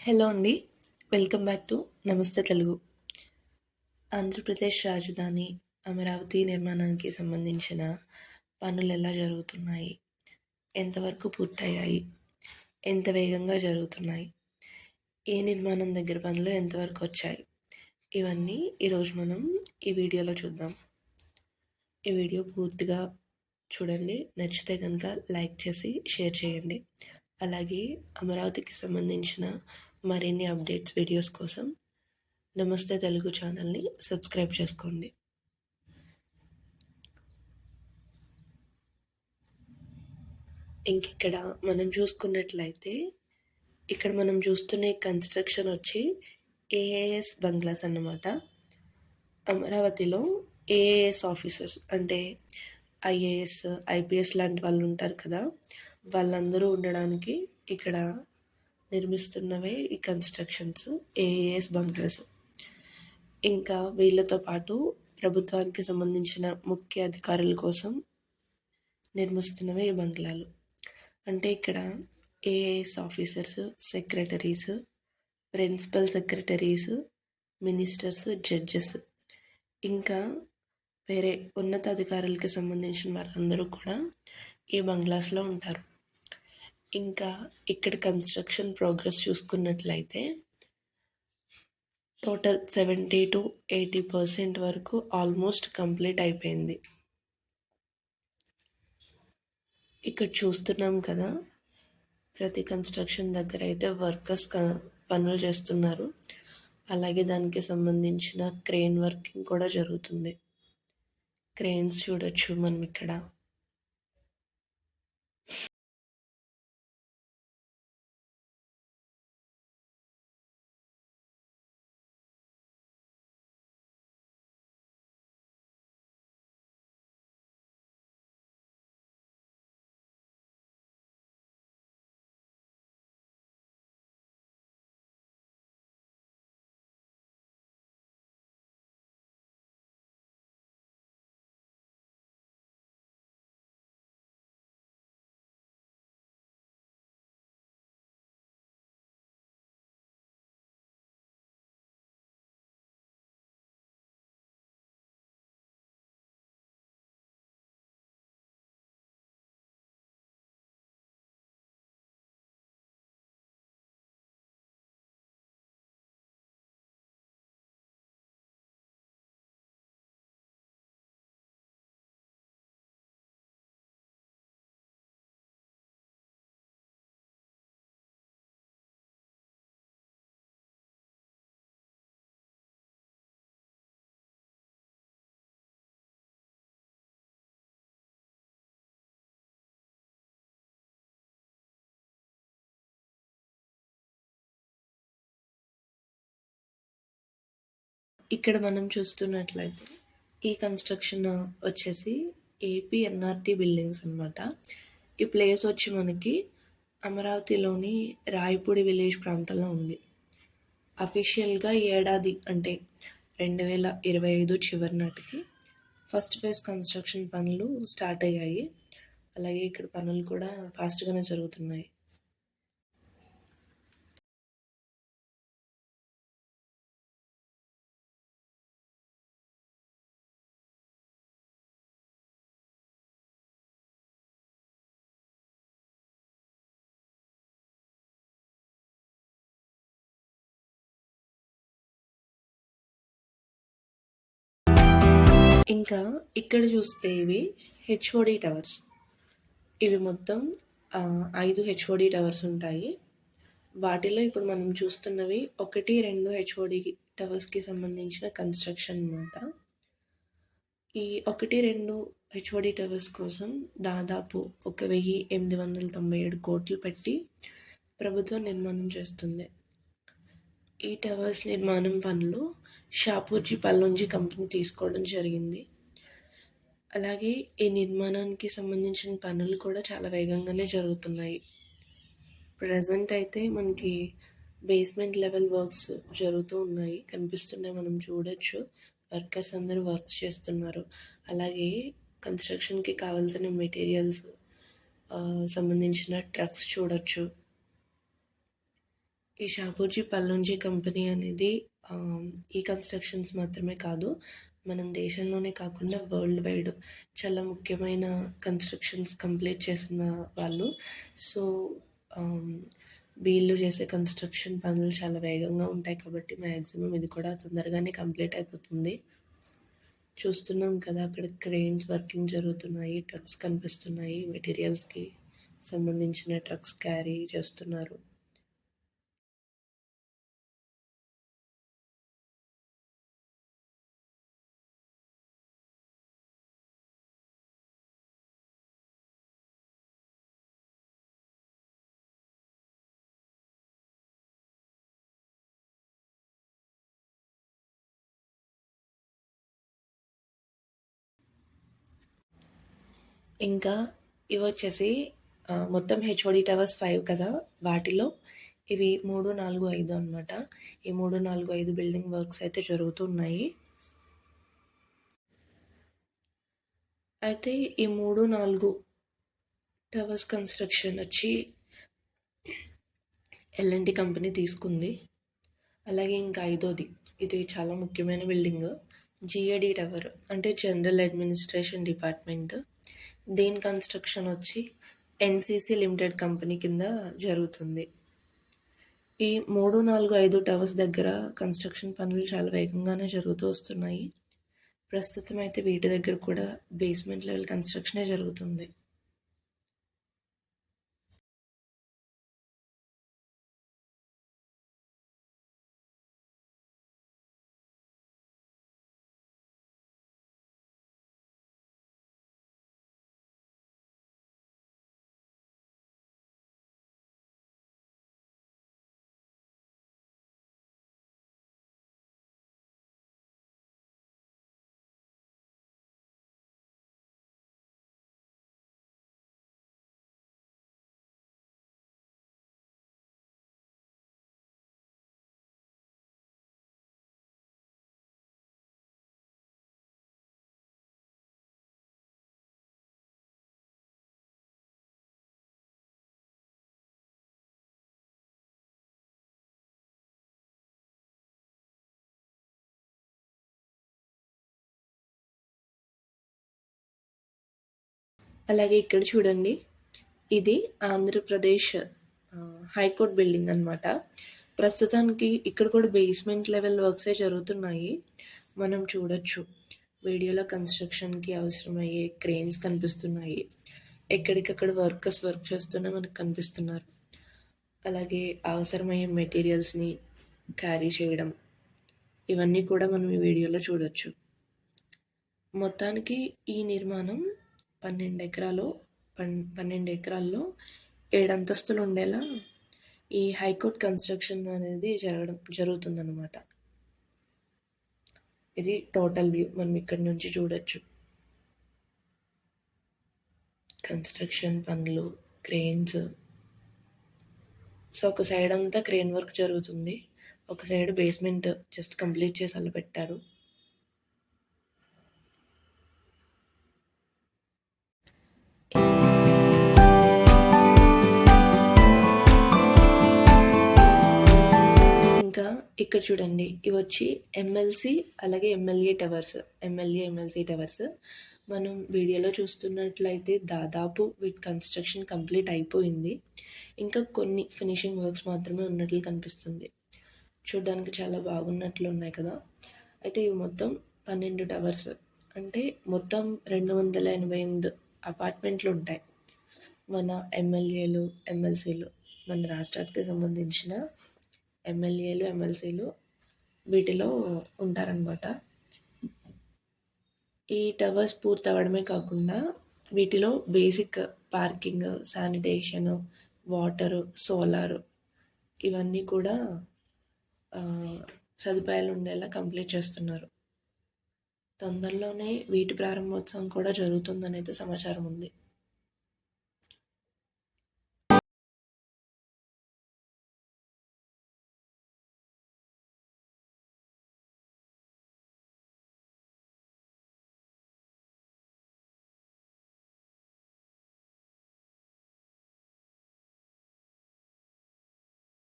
Hello అండి. Welcome back to నమస్తే తెలుగు. ఆంధ్రప్రదేశ్ రాజధాని అమరావతి నిర్మాణానికి సంబంధించిన పనులు ఎలా జరుగుతున్నాయి? ఎంతవరకు పూర్తయ్యాయి? ఎంత వేగంగా జరుగుతున్నాయి? ఏ నిర్మాణం దగ్గర పనులు ఎంతవరకు వచ్చాయి? ఇవన్నీ ఈరోజు మనం ఈ వీడియోలో చూద్దాం. ఈ వీడియో పూర్తిగా చూడండి. నచ్చితే కనుక లైక్ చేసి షేర్ చేయండి. అలాగే అమరావతికి సంబంధించిన మరిన్ని అప్డేట్స్ వీడియోస్ కోసం నమస్తే తెలుగు ఛానల్ని సబ్స్క్రైబ్ చేసుకోండి. ఇంకిక్కడ మనం చూసుకున్నట్లయితే ఇక్కడ మనం చూస్తున్న కన్స్ట్రక్షన్ వచ్చి ఏఏఎస్ బంగ్లాస్ అన్నమాట. అమరావతిలో ఏఏఎస్ ఆఫీసర్స్ అంటే ఐఏఎస్ ఐపీఎస్ లాంటి వాళ్ళు ఉంటారు కదా వాళ్ళందరూ ఉండడానికి ఇక్కడ నిర్మిస్తున్నవే ఈ కన్స్ట్రక్షన్స్ ఏఏఎస్ బంగ్లాస్ ఇంకా వీళ్ళతో పాటు ప్రభుత్వానికి సంబంధించిన ముఖ్య అధికారుల కోసం నిర్మిస్తున్నవే ఈ బంగ్లాలు. అంటే ఇక్కడ IAS officers secretaries principal secretaries ministers judges ఇంకా వేరే ఉన్నతాధికారులకి సంబంధించిన వాళ్ళందరూ కూడా ఈ బంగ్లాస్లో ఉంటారు. ఇంకా ఇక్కడ కన్స్ట్రక్షన్ ప్రోగ్రెస్ చూసుకున్నట్లయితే total seventy to eighty percent వరకు ఆల్మోస్ట్ కంప్లీట్ అయిపోయింది. ఇక్కడ చూస్తున్నాం కదా ప్రతి కన్స్ట్రక్షన్ దగ్గర అయితే వర్కర్స్ పనులు చేస్తున్నారు. అలాగే దానికి సంబంధించిన క్రెయిన్ వర్కింగ్ కూడా జరుగుతుంది. క్రెయిన్స్ చూడొచ్చు మనం ఇక్కడ. ఇక్కడ మనం చూస్తున్నట్లయితే ఈ కన్స్ట్రక్షన్ వచ్చేసి ఏపీ ఎన్ఆర్టీ బిల్డింగ్స్ అనమాట ఈ ప్లేస్ వచ్చి మనకి అమరావతిలోని రాయపూడి విలేజ్ ప్రాంతంలో ఉంది. అఫీషియల్గా ఏడాది అంటే రెండు వేల ఇరవై ఐదు చివరి నాటికి ఫస్ట్ ఫేజ్ కన్స్ట్రక్షన్ పనులు స్టార్ట్ అయ్యాయి. అలాగే ఇక్కడ పనులు కూడా ఫాస్ట్గానే జరుగుతున్నాయి. ఇంకా ఇక్కడ చూస్తే ఇవి హెచ్ఓడి టవర్స్ ఇవి మొత్తం ఐదు హెచ్ఓడి టవర్స్ ఉంటాయి. వాటిలో ఇప్పుడు మనం చూస్తున్నవి ఒకటి రెండు హెచ్ఓడి టవర్స్కి సంబంధించిన కన్స్ట్రక్షన్ అనమాట ఈ ఒకటి రెండు హెచ్ఓడి టవర్స్ కోసం దాదాపు ఒక వెయ్యి ఎనిమిది వందల తొంభై ఏడు కోట్లు పెట్టి ప్రభుత్వం నిర్మాణం చేస్తుంది. ఈ టవర్స్ నిర్మాణం పనులు షాపూర్జీ పల్లుంజి కంపెనీ తీసుకోవడం జరిగింది. అలాగే ఈ నిర్మాణానికి సంబంధించిన పనులు కూడా చాలా వేగంగానే జరుగుతున్నాయి. ప్రజెంట్ అయితే మనకి బేస్మెంట్ లెవెల్ వర్క్స్ జరుగుతూ ఉన్నాయి. కనిపిస్తున్నాయి మనం చూడొచ్చు. వర్కర్స్ అందరూ వర్క్స్ చేస్తున్నారు. అలాగే కన్స్ట్రక్షన్కి కావాల్సిన మెటీరియల్స్ సంబంధించిన ట్రక్స్ చూడొచ్చు. ఈ షాపూజీ పల్లుంజీ కంపెనీ అనేది ఈ కన్స్ట్రక్షన్స్ మాత్రమే కాదు మనం దేశంలోనే కాకుండా వరల్డ్ వైడ్ చాలా ముఖ్యమైన కన్స్ట్రక్షన్స్ కంప్లీట్ చేసిన వాళ్ళు. సో వీళ్ళు చేసే కన్స్ట్రక్షన్ పనులు చాలా వేగంగా ఉంటాయి కాబట్టి మ్యాక్సిమం ఇది కూడా తొందరగానే కంప్లీట్ అయిపోతుంది. చూస్తున్నాం కదా అక్కడ క్రెయిన్స్ వర్కింగ్ జరుగుతున్నాయి ట్రక్స్ కనిపిస్తున్నాయి మెటీరియల్స్కి సంబంధించిన ట్రక్స్ క్యారీ చేస్తున్నారు. ఇంకా ఇవి వచ్చేసి మొత్తం హెచ్ఓడి టవర్స్ ఫైవ్ కదా వాటిలో. ఇవి మూడు నాలుగు ఐదు అనమాట ఈ మూడు నాలుగు ఐదు బిల్డింగ్ వర్క్స్ అయితే జరుగుతున్నాయి. అయితే ఈ మూడు నాలుగు టవర్స్ కన్స్ట్రక్షన్ వచ్చి ఎల్ఎన్టీ కంపెనీ తీసుకుంది. అలాగే ఇంకా ఐదోది. ఇది చాలా ముఖ్యమైన బిల్డింగ్ జిఏడి టవర్ అంటే జనరల్ అడ్మినిస్ట్రేషన్ డిపార్ట్మెంట్ దీని కన్స్ట్రక్షన్ వచ్చి ఎన్సిసి లిమిటెడ్ కంపెనీ కింద జరుగుతుంది. ఈ మూడు నాలుగు ఐదు టవర్స్ దగ్గర కన్స్ట్రక్షన్ పనులు చాలా వేగంగానే జరుగుతూ వస్తున్నాయి. ప్రస్తుతం అయితే వీటి దగ్గర కూడా బేస్మెంట్ లెవెల్ కన్స్ట్రక్షనే జరుగుతుంది. అలాగే ఇక్కడ చూడండి. ఇది ఆంధ్రప్రదేశ్ హైకోర్టు బిల్డింగ్ అనమాట ప్రస్తుతానికి ఇక్కడ కూడా బేస్మెంట్ లెవెల్ వర్క్సే జరుగుతున్నాయి. మనం చూడొచ్చు. వీడియోలో కన్స్ట్రక్షన్కి అవసరమయ్యే క్రెయిన్స్ కనిపిస్తున్నాయి. ఎక్కడికక్కడ వర్కర్స్ వర్క్ చేస్తూనే మనకు కనిపిస్తున్నారు. అలాగే అవసరమయ్యే మెటీరియల్స్ని క్యారీ చేయడం. ఇవన్నీ కూడా మనం ఈ వీడియోలో చూడొచ్చు. మొత్తానికి ఈ నిర్మాణం పన్నెండు ఎకరాలు పన్ పన్నెండు ఎకరాల్లో ఏడు అంతస్తులు ఉండేలా ఈ హైకోర్ట్ కన్స్ట్రక్షన్ అనేది జరగడం జరుగుతుందన్నమాట. ఇది టోటల్ వ్యూ మనం ఇక్కడి నుంచి చూడొచ్చు. కన్స్ట్రక్షన్ పనులు క్రెయిన్స్. సో ఒక సైడ్ అంతా క్రెయిన్ వర్క్ జరుగుతుంది. ఒక సైడ్ బేస్మెంట్ జస్ట్ కంప్లీట్ చేసి అలా పెట్టారు ఇంకా ఇక్కడ చూడండి ఇవి వచ్చి ఎమ్మెల్సీ అలాగే MLA towers MLA MLC towers మనం వీడియోలో చూస్తున్నట్లయితే దాదాపు వీటి కన్స్ట్రక్షన్ కంప్లీట్ అయిపోయింది. ఇంకా కొన్ని ఫినిషింగ్ వర్క్స్ మాత్రమే ఉన్నట్లు కనిపిస్తుంది. చూడడానికి చాలా బాగున్నట్లు ఉన్నాయి కదా. అయితే ఇవి మొత్తం పన్నెండు టవర్స్ అంటే మొత్తం రెండు వందల ఎనభై ఎనిమిది అపార్ట్మెంట్లు ఉంటాయి. మన ఎమ్మెల్యేలు ఎమ్మెల్సీలు మన రాష్ట్రానికి సంబంధించిన ఎమ్మెల్యేలు ఎమ్మెల్సీలు వీటిలో ఉంటారనమాట ఈ టవర్స్ పూర్తి అవ్వడమే కాకుండా వీటిలో basic parking sanitation water solar ఇవన్నీ కూడా సదుపాయాలు ఉండేలా కంప్లీట్ చేస్తున్నారు. తొందరలోనే వీటి ప్రారంభోత్సవం కూడా జరుగుతుందని అయితే సమాచారం ఉంది